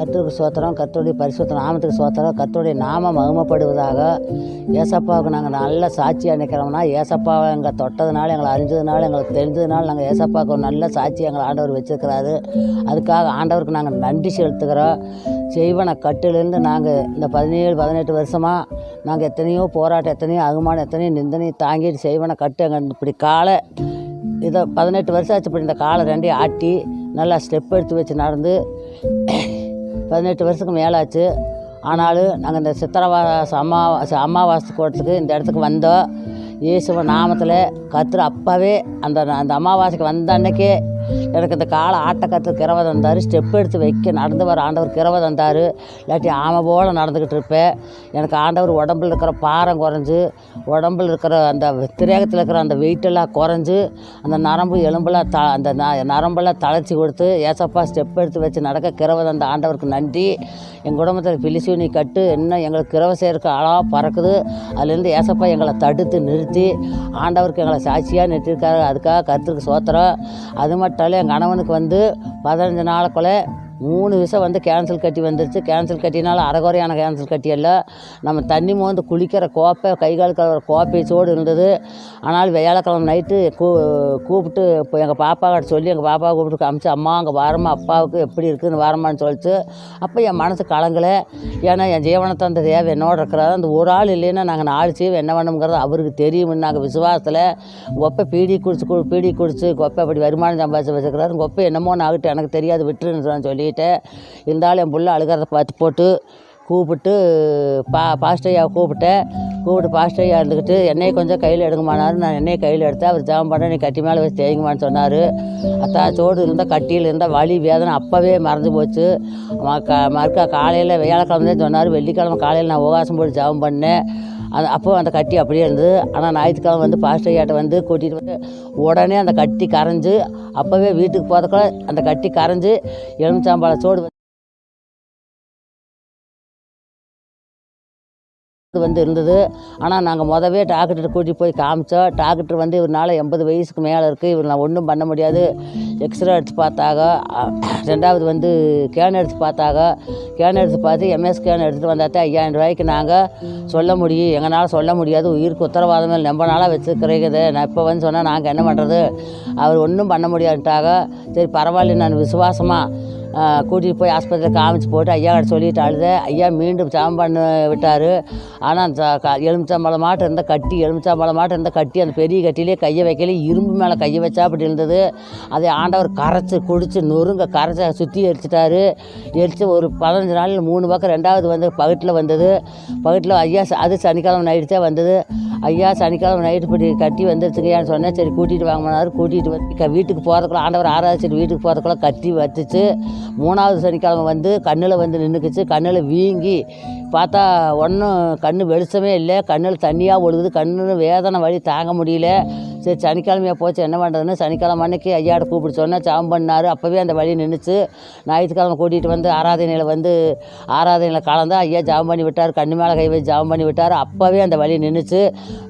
கத்துக்கு சோத்திரம் கர்த்தருடைய பரிசுத்த நாமத்துக்கு சோத்திரம் கர்த்தருடைய நாம மகிமைப்படுவதாக ஏசப்பாவுக்கு நாங்கள் நல்ல சாட்சியாக நிற்கிறோம்னா ஏசப்பாவை எங்களை தொட்டதுனால எங்களை அறிஞ்சதுனால எங்களுக்கு தெரிஞ்சதுனால நாங்கள் ஏசப்பாவுக்கு ஒரு நல்ல சாட்சி எங்களை ஆண்டவர் வச்சிருக்கிறாரு. அதுக்காக ஆண்டவருக்கு நாங்கள் நன்றி செலுத்துகிறோம். செய்வன கட்டிலிருந்து நாங்கள் இந்த பதினேழு பதினெட்டு வருஷமாக நாங்கள் எத்தனையோ போராட்டம் எத்தனையோ அகுமானம் எத்தனையோ நிந்தனையும் தாங்கிட்டு செய்வன கட்டு எங்கள் இப்படி காலை இதை பதினெட்டு வருஷம் ஆச்சு இப்படி இந்த காலை ரெண்டையும் ஆட்டி நல்லா ஸ்டெப் எடுத்து வச்சு நடந்து பதினெட்டு வருஷத்துக்கு மேலாச்சு. ஆனாலும் நாங்கள் இந்த சித்திரவாச அமாவாசை அமாவாசை கூட்டத்துக்கு இந்த இடத்துக்கு வந்தோம். இயேசுவ நாமத்தில் கத்துற அப்போவே அந்த அந்த அமாவாசைக்கு வந்த அன்னைக்கே எனக்கு இந்த காலை ஆட்ட கற்று கிரவை தந்தார். ஸ்டெப் எடுத்து வைக்க நடந்து வர ஆண்டவர் கிரவை தந்தார். இல்லாட்டி ஆமை போல் நடந்துக்கிட்டு இருப்பேன் எனக்கு ஆண்டவர் உடம்புல இருக்கிற பாரம் குறைஞ்சு உடம்புல இருக்கிற அந்த திரேகத்தில் இருக்கிற அந்த வெயிட்டெல்லாம் குறைஞ்சி அந்த நரம்பு எலும்பெல்லாம் த அந்த ந நரம்பெல்லாம் தளர்ச்சி கொடுத்து ஏசப்பா ஸ்டெப் எடுத்து வச்சு நடக்க கிரவை தந்த ஆண்டவருக்கு நன்றி. எங்கள் குடும்பத்தில் பிலிசூனி கட்டு. என்ன எங்களுக்கு கிரவை செய்கிறக்கு அழகாக பறக்குது. அதுலேருந்து ஏசப்பா எங்களை தடுத்து நிறுத்தி ஆண்டவருக்கு எங்களை சாட்சியாக நிறுத்திருக்காரு அதுக்காக கருத்துக்கு சோத்திரம். அது மட்டும் இல்லை என் கணவனுக்கு வந்து பதினஞ்சு நாளுக்குள்ளே மூணு விஷம் வந்து கேன்சல் கட்டி வந்துருச்சு. கேன்சல் கட்டினாலும் அரைகுறையான கேன்சல் கட்டி நம்ம தண்ணி மோந்து குளிக்கிற கோப்பை கை கால் கழுவுற கோப்பை சோடு இருந்தது. ஆனால் வியாழக்கிழமை நைட்டு கூ கூப்பிட்டு இப்போ எங்கள் பாப்பாவை சொல்லி எங்கள் பாப்பாவை கூப்பிட்டு காமிச்சு அம்மா அங்கே வாரமா அப்பாவுக்கு எப்படி இருக்குதுன்னு வாரமான்னு சொல்லிச்சு. அப்போ என் மனசு கலங்கலை. ஏன்னா என் ஜீவனத்தை அந்த தேவை என்னோட இருக்கிறாரு. அந்த ஒரு ஆள் இல்லைன்னா நாங்கள் நாலு செய்வோம் என்ன பண்ணுங்கிறது அவருக்கு தெரியும் நாங்கள் விசுவாசத்தில் கொப்பை பீடி குடிச்சு கு பீடி குடிச்சு கொப்பை அப்படி வருமானம் சம்பாதிச்சு வச்சுக்கிறாரு கொப்பை என்னமோ ஆகட்டும் எனக்கு தெரியாது விட்டுருன்னு சொல்லி சொல்லிட்டேன் இருந்தாலும் என் பிள்ள அழுகிறத பார்த்து போட்டு கூப்பிட்டு பா பாஸ்டையா கூப்பிட்டேன் கூப்பிட்டு பாஸ்டரையாக இருந்துக்கிட்டு என்னையை கொஞ்சம் கையில் எடுங்கமானாரு நான் என்னையை கையில் எடுத்தேன் அவர் தேவை பண்ண நீ கட்டி மேலே வச்சு தேங்குமான்னு சொன்னார். அத்தா சோடு இருந்தால் கட்டியில் இருந்தால் வலி வேதனை அப்போவே மறந்து போச்சு. க மறுக்கா காலையில் வியாழக்கிழமை சொன்னார். வெள்ளிக்கிழமை காலையில் நான் உகாசம் போட்டு ஜபம் பண்ணேன். அது அப்போ அந்த கட்டி அப்படியே இருந்தது. ஆனால் ஞாயிற்றுக்கிழமை வந்து பாஸ்டரையாட்ட வந்து கூட்டிகிட்டு வந்து உடனே அந்த கட்டி கரைஞ்சு அப்போவே வீட்டுக்கு போகிறதுக்குள்ள அந்த கட்டி கரைஞ்சு எலுமிச்சாம்பழ சோடு இது வந்து இருந்தது. ஆனால் நாங்கள் மொதவே டாக்டர்கிட்ட கூட்டிகிட்டு போய் காமிச்சோம். டாக்டர் வந்து இவரால் எண்பது வயசுக்கு மேலே இருக்குது இவர் நான் ஒன்றும் பண்ண முடியாது. எக்ஸ்ரே எடுத்து பார்த்தாக. ரெண்டாவது வந்து கேன் எடுத்து பார்த்தாக. கேன் எடுத்து பார்த்து எம்எஸ் கேன் எடுத்துகிட்டு வந்தாத்தான் ஐயாயிரம் ரூபாய்க்கு நாங்கள் சொல்ல முடியும். எங்களால் சொல்ல முடியாது. உயிருக்கு உத்தரவாதம் இல்லை. ரொம்ப நாளாக வச்சுருக்கிறீங்க. நான் இப்போ வந்து சொன்னால் நாங்கள் என்ன பண்ணுறது அவர் ஒன்றும் பண்ண முடியாதுட்டாக சரி பரவாயில்ல. நான் விசுவாசமாக கூட்டிகிட்டு போய் ஆஸ்பத்திரியில் காமிச்சு போட்டு ஐயா கிட்ட சொல்லிட்டு அழுத. ஐயா மீண்டும் சமம் பண்ண விட்டார். ஆனால் எலுமிச்சம்பழம் மாட்டம் இருந்த கட்டி எலுமிச்சம்பழம் மாட்டம் இருந்த கட்டி அந்த பெரிய கட்டிலே கையை வைக்கல இரும்பு மேலே கையை வச்சா அப்படி இருந்தது. அதை ஆண்டவர் கரைச்சி குடிச்சு நொறுங்க கரைச்ச சுற்றி எரிச்சிட்டாரு. எரித்து ஒரு பதினஞ்சு நாளில் மூணு பக்கம் ரெண்டாவது வந்து பகட்டில் வந்தது. பகட்டில் ஐயா ச- அது சனிக்கிழமை நைட்டு தான் வந்தது. ஐயா சனிக்கிழமை நைட்டு படி கட்டி வந்துருச்சுங்கய்யான்னு சொன்னேன் சரி கூட்டிகிட்டு வாங்கினாரு கூட்டிகிட்டு வந்து வீட்டுக்கு போகிறதுக்குள்ள ஆண்டவர் ஆராய்ச்சிட்டு வீட்டுக்கு போகிறதுக்குள்ள கட்டி வச்சுச்சு. மூணாவது சனிக்கிழமை வந்து கண்ணில் வந்து நின்றுக்குச்சு கண்ணில் வீங்கி பார்த்தா ஒன்றும் கண்ணு வெளிச்சமே இல்லை. கண்ணில் தண்ணியாக ஒழுகுது. கண்ணு வேதனை வழி தாங்க முடியல. சரி சனிக்கிழமையாக போச்சு என்ன பண்ணுறதுன்னு சனிக்கிழமை அன்னைக்கு ஐயாட்ட கூப்பிட்டு சொன்னேன். சாம் பண்ணார் அப்போவே அந்த வழி நின்றுச்சு ஞாயிற்றுக்கிழமை கூட்டிகிட்டு வந்து ஆராதனையில் வந்து ஆராதனையில் கலந்து ஐயா ஜாம் பண்ணி விட்டார் கண்ணு மேலே கை வச்சு ஜாம் பண்ணி விட்டார். அப்போவே அந்த வழி நின்றுச்சு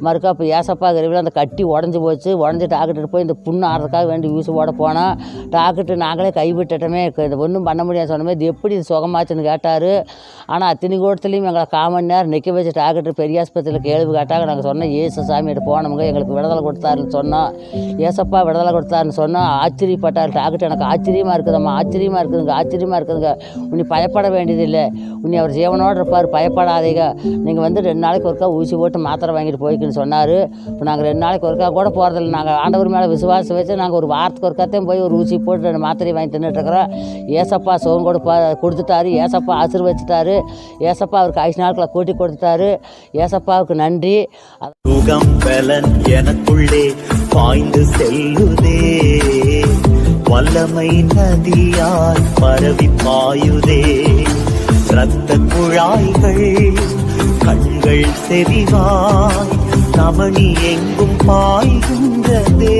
மறுக்கா இப்போ ஏசப்பா கருவியில் அந்த கட்டி உடஞ்சி போச்சு. உடஞ்சி டாக்டர் போய் இந்த புண்ணு ஆடுறதுக்காக வேண்டி யூஸ் போட போனோம் டாக்டர் நாங்களே கைவிட்டுட்டோமே இது ஒன்றும் பண்ண முடியாது சொன்னமே இது எப்படி இது சுகமாச்சுன்னு கேட்டார். ஆனால் அத்தினி கூடத்துலேயும் எங்களை காமன் நேரம் நிற்க வச்சு டாக்டர் பெரிய ஆஸ்பத்திரியில் கேள்வி கேட்டாங்க. நாங்கள் சொன்னோம் ஏசு சாமிகிட்ட போனவங்க எங்களுக்கு விடுதலை கொடுத்தாருன்னு சொன்னோம் ஏசப்பா விடுதலை கொடுத்தாருன்னு சொன்னோம் ஆச்சரியப்பட்டார். டாக்டர் எனக்கு ஆச்சரியமாக இருக்குதம்மா ஆச்சரியமாக இருக்குதுங்க ஆச்சரியமாக இருக்குதுங்க. உன்னை பயப்பட வேண்டியதில்லை. உன்னை அவர் ஜீவனோடு இருப்பார் பயப்படாதீங்க. நீங்கள் வந்து ரெண்டு நாளைக்கு ஒருக்கா ஊசி போட்டு மாத்திரை வாங்கிட்டு போய்க்குன்னு சொன்னார். இப்போ நாங்கள் ரெண்டு நாளைக்கு ஒருக்கா கூட போகிறதில்ல நாங்கள் ஆண்டவர் மேலே விசுவாசம் வச்சு நாங்கள் ஒரு வாரத்துக்கு ஒருக்காத்தையும் போய் ஒரு ஊசி போட்டு ரெண்டு மாத்திரை வாங்கி தின்னுட்டுருக்குறோம் ஏசப்பா சுகம் கொடுப்பா கொடுத்துட்டாரு. ஏசப்பா ஆசிர்வச்சிட்டாரு ஏசப்பா அவருக்கு ஐந்து நாட்களை கூட்டி கொடுத்துட்டாரு ஏசப்பாவுக்கு நன்றி. சுகம் பலன் எனக்குள்ளே பாய்ந்து செல்லுதே. வல்லமை நதியாய் பரவி பாயுதே. இரத்த குழாய்கள் கண்கள் செறிவாய் தமணி எங்கும் பாய்கின்றதே.